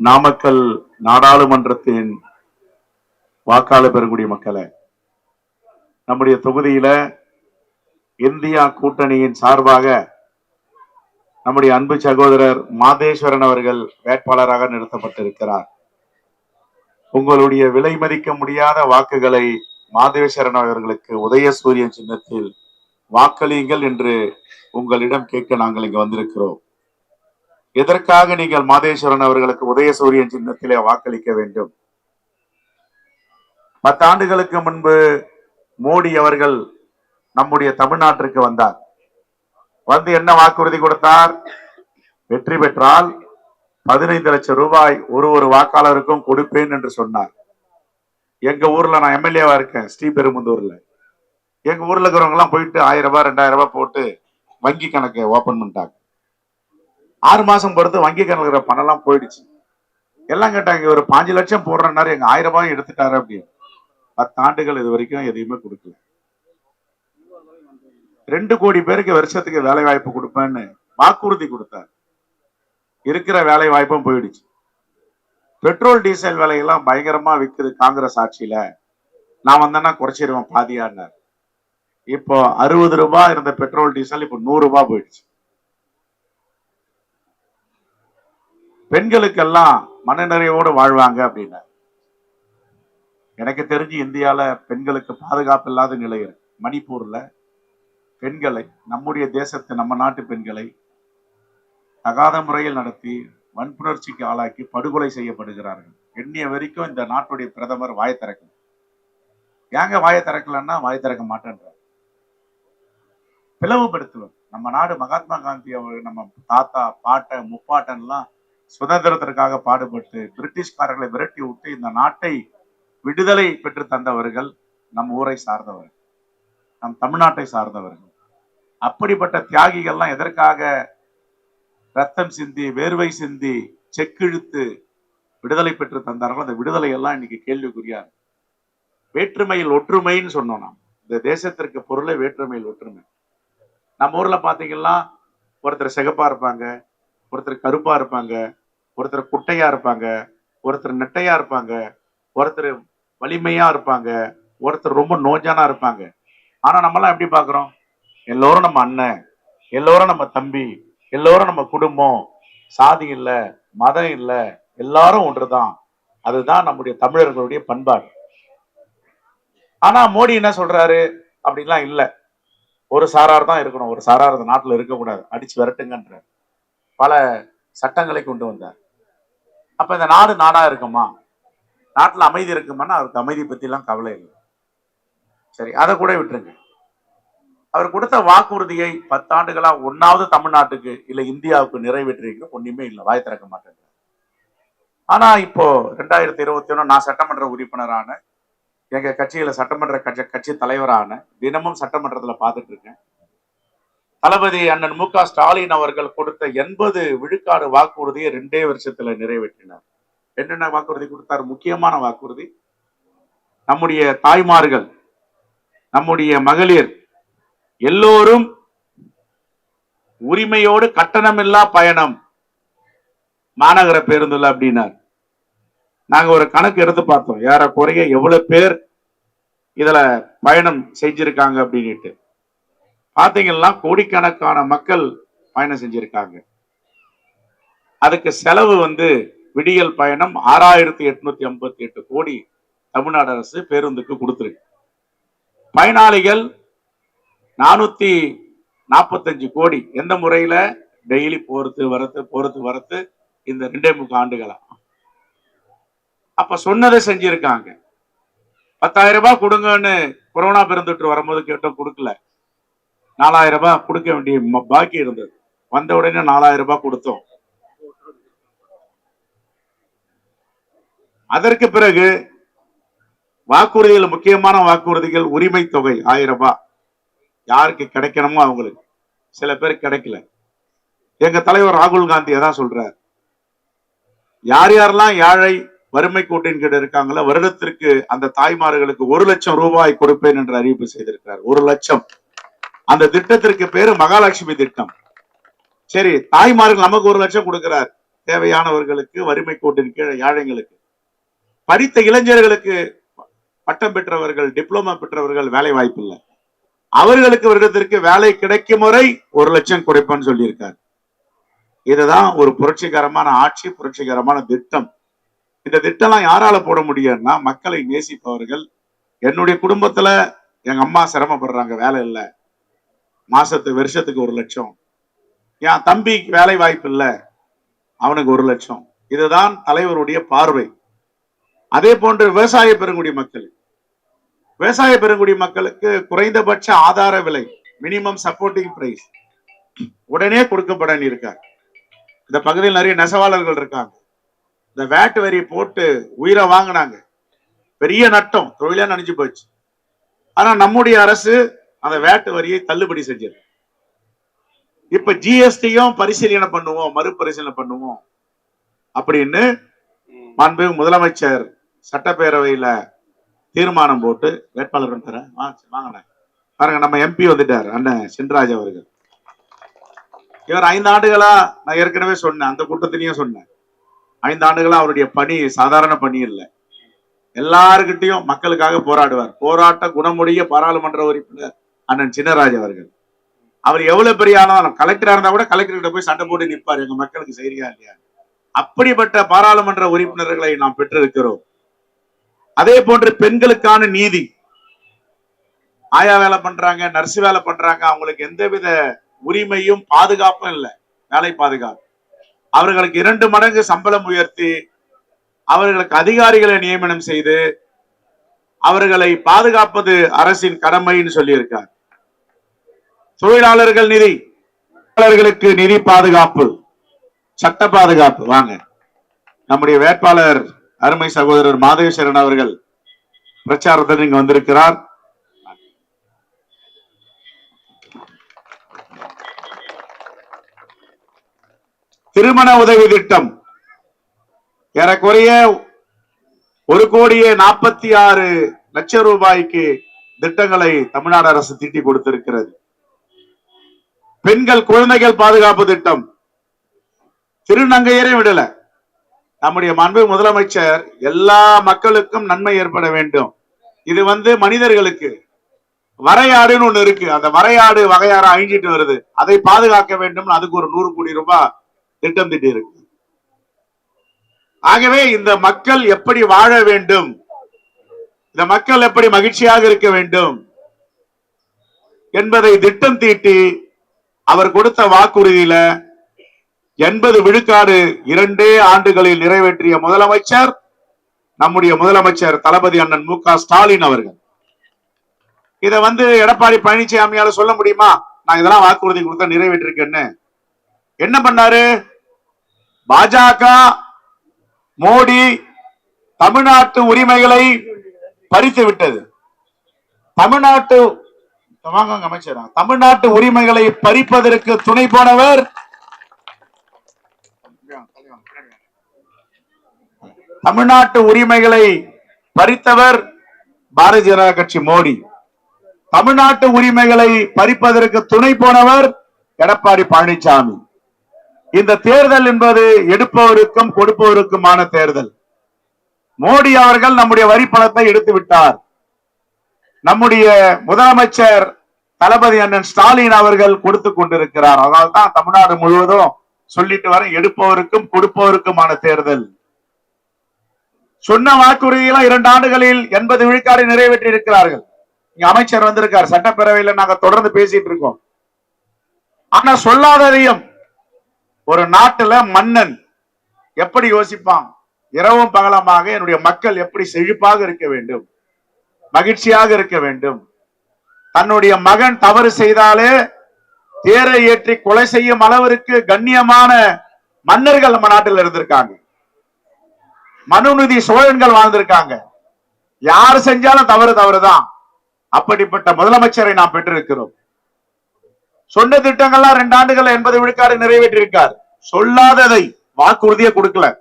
நாமக்கல் நாடாளுமன்றத்தின் வாக்காளர் பெறக்கூடிய மக்களை நம்முடைய தொகுதியில இந்தியா கூட்டணியின் சார்பாக நம்முடைய அன்பு சகோதரர் மாதேஸ்வரன் அவர்கள் வேட்பாளராக நிறுத்தப்பட்டிருக்கிறார். உங்களுடைய விலை மதிக்க முடியாத வாக்குகளை மாதேஸ்வரன் அவர்களுக்கு உதயசூரியன் சின்னத்தில் வாக்களியுங்கள் என்று உங்களிடம் கேட்க நாங்கள் இங்கு வந்திருக்கிறோம். எதற்காக நீங்கள் மாதேஸ்வரன் அவர்களுக்கு உதயசூரியன் சின்னத்திலே வாக்களிக்க வேண்டும்? பத்தாண்டுகளுக்கு முன்பு மோடி அவர்கள் நம்முடைய தமிழ்நாட்டிற்கு வந்தார். வந்து என்ன வாக்குறுதி கொடுத்தார்? வெற்றி பெற்றால் பதினைந்து லட்சம் ரூபாய் ஒரு ஒரு வாக்காளருக்கும் கொடுப்பேன் என்று சொன்னார். எங்க ஊர்ல நான் எம்எல்ஏவா இருக்கேன் ஸ்ரீபெரும்புதூர்ல. எங்க ஊர்ல இருக்கிறவங்க எல்லாம் போயிட்டு ஆயிரம் ரூபாய் ரெண்டாயிரம் ரூபாய் போட்டு வங்கி கணக்கை ஓபன் பண்ணிட்டாங்க. ஆறு மாசம் பொறுத்து வங்கி கணக்கு இருக்கிற பணம் எல்லாம் போயிடுச்சு. எல்லாம் கேட்டாங்க ஒரு பாஞ்சு லட்சம் போடுறனாரு எங்க ஆயிரம் ரூபாயும் எடுத்துட்டாரு அப்படின்னு. பத்து ஆண்டுகள் இது வரைக்கும் எதையுமே கொடுக்கல. ரெண்டு கோடி பேருக்கு வருஷத்துக்கு வேலை வாய்ப்பு கொடுப்பேன்னு வாக்குறுதி கொடுத்தார். இருக்கிற வேலை வாய்ப்பும் போயிடுச்சு. பெட்ரோல் டீசல் விலையெல்லாம் பயங்கரமா விக்குது காங்கிரஸ் ஆட்சியில. நான் வந்தேன்னா குறைச்சிருவேன் பாதியான்னார். இப்போ அறுபது ரூபாய் இருந்த பெட்ரோல் டீசல் இப்போ நூறு ரூபாய் போயிடுச்சு. பெண்களுக்கெல்லாம் மனநிறைவோடு வாழ்வாங்க அப்படின்னு எனக்கு தெரிஞ்சு இந்தியால பெண்களுக்கு பாதுகாப்பு இல்லாத நிலை இருக்கு. மணிப்பூர்ல பெண்களை நம்முடைய தேசத்து நம்ம நாட்டு பெண்களை தகாத முறையில் நடத்தி வன்புணர்ச்சிக்கு ஆளாக்கி படுகொலை செய்யப்படுகிறார்கள். எண்ணிய வரைக்கும் இந்த நாட்டுடைய பிரதமர் வாய திறக்கணும் ஏங்க வாயை திறக்கலன்னா வாய் திறக்க மாட்டேன்றார். பிளவுபடுத்துவது நம்ம நாடு மகாத்மா காந்தி அவர் நம்ம தாத்தா பாட்டை முப்பாட்டன்லாம் சுதந்திரத்திற்காக பாடுபட்டு பிரிட்டிஷ்காரர்களை விரட்டி விட்டு இந்த நாட்டை விடுதலை பெற்று தந்தவர்கள் நம் ஊரை சார்ந்தவர்கள் நம் தமிழ்நாட்டை சார்ந்தவர்கள். அப்படிப்பட்ட தியாகிகள்லாம் எதற்காக ரத்தம் சிந்தி வேர்வை சிந்தி செக்கிழுத்து விடுதலை பெற்று தந்தார்கள் அந்த விடுதலை எல்லாம் இன்னைக்கு கேள்விக்குரியா வேற்றுமையில் ஒற்றுமைன்னு சொன்னோம் நாம். இந்த தேசத்திற்கு பொருளே வேற்றுமையில் ஒற்றுமை. நம்ம ஊர்ல பாத்தீங்கன்னா ஒருத்தர் சிகப்பா இருப்பாங்க ஒருத்தர் கருப்பா இருப்பாங்க ஒருத்தர் குட்டையா இருப்பாங்க ஒருத்தர் நெட்டையா இருப்பாங்க ஒருத்தர் வலிமையா இருப்பாங்க ஒருத்தர் ரொம்ப நோஜானா இருப்பாங்க. ஆனா நம்மளாம் எப்படி பாக்குறோம் எல்லோரும் நம்ம அண்ணன் எல்லோரும் நம்ம தம்பி எல்லோரும் நம்ம குடும்பம் சாதி இல்ல மதம் இல்ல எல்லாரும் ஒன்றுதான். அதுதான் நம்முடைய தமிழர்களுடைய பண்பாடு. ஆனா மோடி என்ன சொல்றாரு? அப்படின்லாம் இல்ல. ஒரு சாரார் தான் இருக்கணும். ஒரு சாரார் அந்த நாட்டில் இருக்கக்கூடாது. அடிச்சு விரட்டுங்கன்ற பல சட்டங்களை கொண்டு வந்தார். அப்ப இந்த நாடு நாடா இருக்குமா? நாட்டுல அமைதி இருக்குமான்னா அவருக்கு அமைதி பத்தி எல்லாம் கவலை இல்லை. சரி அதை கூட விட்டுருங்க. அவர் கொடுத்த வாக்குறுதியை பத்தாண்டுகளா ஒன்னாவது தமிழ்நாட்டுக்கு இல்ல இந்தியாவுக்கு நிறைவேற்றிருக்க ஒண்ணுமே இல்லை. வாய் திறக்க மாட்டேங்க ஆனா இப்போ ரெண்டாயிரத்தி இருபத்தி ஒண்ணு நான் சட்டமன்ற உறுப்பினரான எங்க கட்சியில சட்டமன்ற கட்சி கட்சி தலைவரான தினமும் சட்டமன்றத்துல பார்த்துட்டு இருக்கேன். தளபதி அண்ணன் மு க ஸ்டாலின் அவர்கள் கொடுத்த எண்பது விழுக்காடு வாக்குறுதியை ரெண்டே வருஷத்துல நிறைவேற்றினார். என்னென்ன வாக்குறுதி கொடுத்தார்? முக்கியமான வாக்குறுதி நம்முடைய தாய்மார்கள் நம்முடைய மகளிர் எல்லோரும் உரிமையோடு கட்டணமில்லா பயணம். மாநகர பேருந்துல அப்படின்னார். நாங்க ஒரு கணக்கு எடுத்து பார்த்தோம். ஏறக்குறைய எவ்வளவு பேர் இதுல பயணம் செஞ்சிருக்காங்க அப்படின்ட்டு பார்த்தீங்கன்னா கோடிக்கணக்கான மக்கள் பயணம் செஞ்சிருக்காங்க. அதுக்கு செலவு வந்து விடியல் பயணம் ஆறாயிரத்தி எட்நூத்தி ஐம்பத்தி எட்டு கோடி தமிழ்நாடு அரசு பேருந்துக்கு கொடுத்துருக்கு. பயனாளிகள் நானூத்தி நாற்பத்தஞ்சு கோடி. எந்த முறையில? டெய்லி போறது வரத்து போறது வரத்து இந்த ரெண்டே முக்கு ஆண்டுகளா. அப்ப சொன்னதை செஞ்சிருக்காங்க. பத்தாயிரம் ரூபாய் கொடுங்கன்னு கொரோனா பெருந்தொற்று வரும்போது கேட்டோம் கொடுக்கல. நாலாயிரம் ரூபாய் கொடுக்க வேண்டிய பாக்கி இருந்தது. வந்த உடனே நாலாயிரம் ரூபாய் கொடுத்தோம். அதற்கு பிறகு வாக்குறுதிகள் முக்கியமான வாக்குறுதிகள் உரிமை தொகை ஆயிரம் ரூபாய். யாருக்கு கிடைக்கணுமோ அவங்களுக்கு. சில பேர் கிடைக்கல. எங்க தலைவர் ராகுல் காந்தி அதான் சொல்றார். யார் யாரெல்லாம் யாழை வறுமை கோட்டின் கீழ் இருக்காங்களோ வருடத்திற்கு அந்த தாய்மார்களுக்கு ஒரு லட்சம் ரூபாய் கொடுப்பேன் என்று அறிவிப்பு செய்திருக்கிறார். ஒரு லட்சம். அந்த திட்டத்திற்கு பேரு மகாலட்சுமி திட்டம். சரி தாய்மார்கள் நமக்கு ஒரு லட்சம் கொடுக்கிறார். தேவையானவர்களுக்கு வறுமை கோட்டின் கீழே ஏழைங்களுக்கு படித்த இளைஞர்களுக்கு பட்டம் பெற்றவர்கள் டிப்ளமா பெற்றவர்கள் வேலை வாய்ப்பு இல்லை. அவர்களுக்கு வருடத்திற்கு வேலை கிடைக்கும் வரை ஒரு லட்சம் குறைப்பான்னு சொல்லியிருக்கார். இதுதான் ஒரு புரட்சிகரமான ஆட்சி புரட்சிகரமான திட்டம். இந்த திட்டம்லாம் யாரால போட முடியும்னா மக்களை நேசிப்பவர்கள். என்னுடைய குடும்பத்துல எங்க அம்மா சிரமப்படுறாங்க வேலை இல்லை. மாசத்து வருஷத்துக்கு ஒரு லட்சம். என் தம்பி வேலை வாய்ப்பு இல்லை. அவனுக்கு ஒரு லட்சம். இதுதான் தலைவருடைய பார்வை. அதே போன்று விவசாய பெருங்குடி மக்கள். விவசாய பெருங்குடி மக்களுக்கு குறைந்தபட்ச ஆதார விலை மினிமம் சப்போர்ட்டிங் பிரைஸ் உடனே கொடுக்கப்பட இருக்கார் இந்த பகுதியில் நிறைய நெசவாளர்கள் இருக்காங்க. இந்த வேட்டு வரி போட்டு உயிரை வாங்கினாங்க. பெரிய நட்டம் தொழிலா நினைச்சு போச்சு. ஆனா நம்முடைய அரசு அந்த வேட் வரியை தள்ளுபடி செஞ்சது. இப்ப ஜிஎஸ்டியும் பரிசீலனை பண்ணுவோம் மறுபரிசீலனை பண்ணுவோம் அப்படின்னு மாண்பு முதலமைச்சர் சட்டப்பேரவையில தீர்மானம் போட்டு வேட்பாளர் தரேன் வாங்கினேன் பாருங்க நம்ம எம்பி வந்துட்டார் அண்ணன் சின்ராஜ் அவர்கள். இவர் ஐந்து ஆண்டுகளா நான் ஏற்கனவே சொன்னேன் அந்த கூட்டத்திலையும் சொன்னேன். ஐந்து ஆண்டுகளா அவருடைய பணி சாதாரண பணி இல்லை. எல்லாருக்கிட்டையும் மக்களுக்காக போராடுவார். போராட்ட குணமுடைய பாராளுமன்ற உறுப்பினர். அண்ணன் சின்னராஜ் அவர்கள். அவர் எவ்வளவு பெரிய ஆனாலும் கலெக்டரா இருந்தா கூட கலெக்டர்கிட்ட போய் சண்டை போட்டு நிற்பார் எங்க மக்களுக்கு செய்யறியா இல்லையா? அப்படிப்பட்ட பாராளுமன்ற உறுப்பினர்களை நாம் பெற்றிருக்கிறோம். அதே போன்று பெண்களுக்கான நீதி. ஆயா வேலை பண்றாங்க நர்ஸ் வேலை பண்றாங்க. அவங்களுக்கு எந்தவித உரிமையும் பாதுகாப்பும் இல்லை. வேலை பாதுகாப்பு. அவர்களுக்கு இரண்டு மடங்கு சம்பளம் உயர்த்தி அவர்களுக்கு அதிகாரிகளை நியமனம் செய்து அவர்களை பாதுகாப்பது அரசின் கடமைன்னு சொல்லியிருக்கார். தொழிலாளர்கள் நிதி தொழிலாளர்களுக்கு நிதி பாதுகாப்பு சட்ட பாதுகாப்பு. வாங்க. நம்முடைய வேட்பாளர் அருமை சகோதரர் மாதேஸ்வரன் அவர்கள் பிரச்சாரத்தில் இங்கு வந்திருக்கிறார். திருமண உதவி திட்டம். ஏறக்குறைய ஒரு கோடியே நாற்பத்தி ஆறு லட்சம் ரூபாய்க்கு திட்டங்களை தமிழ்நாடு அரசு தீட்டி கொடுத்திருக்கிறது. பெண்கள் குழந்தைகள் பாதுகாப்பு திட்டம். திருநங்கையரையும் விடல. நம்முடைய மாண்பு முதலமைச்சர் எல்லா மக்களுக்கும் நன்மை ஏற்பட வேண்டும். இது வந்து மனிதர்களுக்கு. வரையாடுன்னு ஒண்ணு இருக்கு. அந்த வரையாடு வகையார அழிஞ்சிட்டு வருது. அதை பாதுகாக்க வேண்டும் அதுக்கு ஒரு நூறு கோடி ரூபாய் திட்டம் திட்டி இருக்கு ஆகவே இந்த மக்கள் எப்படி வாழ வேண்டும்? இந்த மக்கள் எப்படி மகிழ்ச்சியாக இருக்க வேண்டும்? என்பதை திட்டம் தீட்டி அவர் கொடுத்த வாக்குறுதியில எண்பது விழுக்காடு இரண்டே ஆண்டுகளில் நிறைவேற்றிய முதலமைச்சர் நம்முடைய முதலமைச்சர் தளபதி அண்ணன் மு ஸ்டாலின் அவர்கள். இத வந்து எடப்பாடி பழனிசாமியால சொல்ல முடியுமா? நான் இதெல்லாம் வாக்குறுதி கொடுத்த நிறைவேற்றிருக்கேன்னு என்ன பண்ணாரு? பாஜக மோடி தமிழ்நாட்டு உரிமைகளை பறித்து விட்டது. தமிழ்நாட்டு வாங்க அமைச்சர். தமிழ்நாட்டு உரிமைகளை பறிப்பதற்கு துணை போனவர் தமிழ்நாட்டு உரிமைகளை பறித்தவர் பாரதிய ஜனதா கட்சி மோடி. தமிழ்நாட்டு உரிமைகளை பறிப்பதற்கு துணை போனவர் எடப்பாடி பழனிசாமி இந்த தேர்தல் என்பது எடுப்பவருக்கும் கொடுப்பவருக்குமான தேர்தல். மோடி அவர்கள் நம்முடைய வரி பணத்தை எடுத்து விட்டார் நம்முடைய முதலமைச்சர் தளபதி அண்ணன் ஸ்டாலின் அவர்கள் கொடுத்து கொண்டிருக்கிறார். அதனால தான் தமிழ்நாடு முழுவதும் சொல்லிட்டு வர எடுப்பவருக்கும் கொடுப்பவருக்குமான தேர்தல். சொன்ன வாக்குறுதியெல்லாம் இரண்டு ஆண்டுகளில் எண்பது விழுக்காடு நிறைவேற்றி இருக்கிறார்கள் இங்க அமைச்சர் வந்திருக்கார். சட்டப்பேரவையில நாங்க தொடர்ந்து பேசிட்டு இருக்கோம். ஆனா சொல்லாததையும் ஒரு நாட்டுல மன்னன் எப்படி யோசிப்பான்? இரவும் பகலமாக என்னுடைய மக்கள் எப்படி செழிப்பாக இருக்க வேண்டும்? மகிழ்ச்சியாக இருக்க வேண்டும்? தன்னுடைய மகன் தவறு செய்தாலே தேரை ஏற்றி கொலை செய்யும் அளவிற்கு கண்ணியமான மன்னர்கள் நம்ம நாட்டில் இருந்திருக்காங்க. மனுநிதி சோழன்கள் வாழ்ந்திருக்காங்க. யார் செஞ்சாலும் தவறு தவறுதான். அப்படிப்பட்ட முதலமைச்சரை நாம் பெற்றிருக்கிறோம். சொன்ன திட்டங்கள்லாம் ரெண்டு ஆண்டுகள் எண்பது விழுக்காடு நிறைவேற்றியிருக்கார். சொல்லாததை வாக்குறுதியை கொடுக்கல.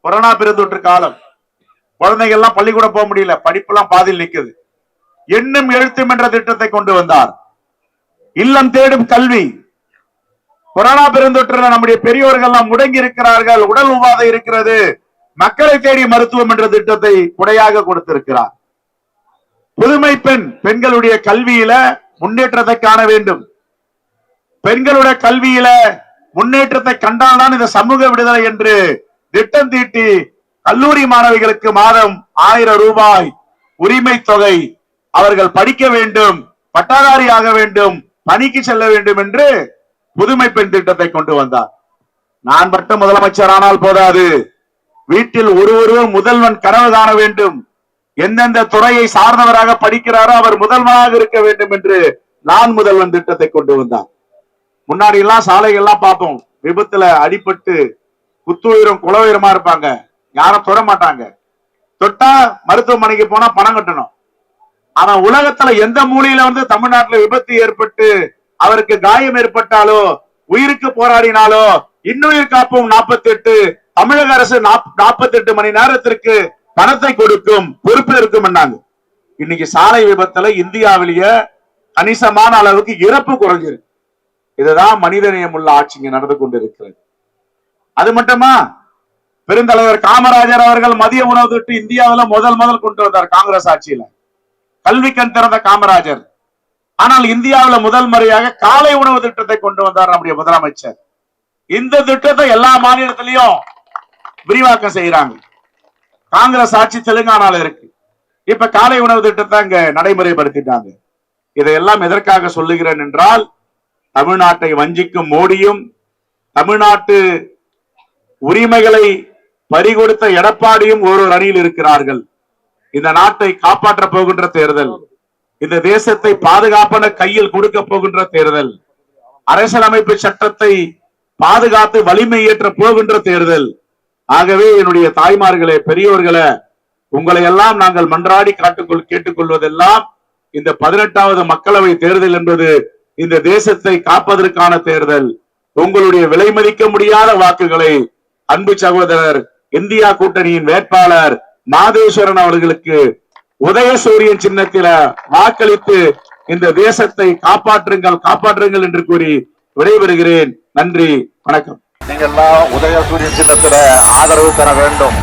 கொரோனா பெருந்தொற்று காலம். குழந்தைகள் எல்லாம் பள்ளிக்கூடம் போக முடியல. படிப்பு எல்லாம் பாதியில் நிக்குது. எண்ணும் எழுத்தும் என்ற திட்டத்தை கொண்டு வந்தார். இல்லம் தேடும் கல்வி. கொரோனா பெருந்தொற்றுல நம்முடைய பெரியோர்கள் எல்லாம் முடங்கி இருக்கிறார்கள் உடல் உபாதை இருக்கிறது. மக்களை தேடி மருத்துவம் என்ற திட்டத்தை குடையாக கொடுத்திருக்கிறார். புதுமை பெண் பெண்களுடைய கல்வியில முன்னேற்றத்தை காண வேண்டும். பெண்களுடைய கல்வியில முன்னேற்றத்தை கண்டால்தான் இந்த சமூக விடுதலை என்று திட்டம் தீட்டி கல்லூரி மாணவிகளுக்கு மாதம் ஆயிரம் ரூபாய் உரிமை தொகை அவர்கள் படிக்க வேண்டும் பட்டாதாரி ஆக வேண்டும் பணிக்கு செல்ல வேண்டும் என்று புதுமை பெண் திட்டத்தை கொண்டு வந்தார். நான் மட்டும் முதலமைச்சர் ஆனால் போதாது. வீட்டில் ஒரு ஒருவர் முதல்வன் கனவு காண வேண்டும். எந்தெந்த துறையை சார்ந்தவராக படிக்கிறாரோ அவர் முதல்வனாக இருக்க வேண்டும் என்று நான் முதல்வன் திட்டத்தை கொண்டு வந்தார் முன்னாடி எல்லாம் சாலைகள்லாம் பார்ப்போம். விபத்துல அடிபட்டு குத்துயிரும் குலவுயிரமா இருப்பாங்க. யாரும் தொட மாட்டாங்க. தொட்டா மருத்துவமனைக்கு போனா பணம் கட்டணும். ஆனா உலகத்துல எந்த மூலையில வந்து தமிழ்நாட்டுல விபத்து ஏற்பட்டு அவருக்கு காயம் ஏற்பட்டாலோ உயிருக்கு போராடினாலோ இன்னுயிர் காப்போம் நாற்பத்தி எட்டு தமிழக அரசு நாற்பத்தி எட்டு மணி நேரத்திற்கு பணத்தை கொடுக்கும் பொறுப்பு இருக்கும் இன்னைக்கு சாலை விபத்துல இந்தியாவிலேயே கணிசமான அளவுக்கு இறப்பு குறைஞ்சிருக்கு. இதுதான் மனிதநேயம் உள்ள ஆட்சி இங்க நடந்து கொண்டிருக்கிறது. அது மட்டுமா? பெருந்தலைவர் காமராஜர் அவர்கள் மதிய உணவு திட்டு இந்தியாவில முதல் முதல் கொண்டு வந்தார் காங்கிரஸ் ஆட்சியில. கல்வி கண் திறந்த காமராஜர். ஆனால் இந்தியாவில் முதல் முறையாக காலை உணவு திட்டத்தை கொண்டு வந்தார் நம்முடைய முதலமைச்சர். இந்த திட்டத்தை எல்லா மாநிலத்திலையும் விரிவாக்கம் செய்யறாங்க காங்கிரஸ் ஆட்சி தெலுங்கானால இருக்கு. இப்ப காலை உணவு திட்டத்தை அங்க நடைமுறைப்படுத்திட்டாங்க. இதையெல்லாம் எதற்காக சொல்லுகிறேன் என்றால் தமிழ்நாட்டை வஞ்சிக்கும் மோடியும் தமிழ்நாட்டு உரிமைகளை பறிகொடுத்த எடப்பாடியும் ஒரு அணியில் இருக்கிறார்கள். இந்த நாட்டை காப்பாற்ற போகின்ற தேர்தல் இந்த தேசத்தை பாதுகாப்பன கையில் கொடுக்க போகின்ற தேர்தல் அரசியலமைப்பு சட்டத்தை பாதுகாத்து வலிமை ஏற்ற போகின்ற தேர்தல். ஆகவே என்னுடைய தாய்மார்களே பெரியோர்களே உங்களை எல்லாம் நாங்கள் மன்றாடி காட்டுக்கொள் கேட்டுக்கொள்வதெல்லாம் இந்த பதினெட்டாவது மக்களவை தேர்தல் என்பது இந்த தேசத்தை காப்பதற்கான தேர்தல். உங்களுடைய விலை மதிக்க முடியாத வாக்குகளை அன்பு சகோதரர் இந்தியா கூட்டணியின் வேட்பாளர் மாதேஸ்வரன் அவர்களுக்கு உதயசூரியன் சின்னத்தில வாக்களித்து இந்த தேசத்தை காப்பாற்றுங்கள் காப்பாற்றுங்கள் என்று கூறி விடைபெறுகிறேன். நன்றி வணக்கம். நீங்க எல்லாம் உதயசூரியன் சின்னத்துல ஆதரவு தர வேண்டும்.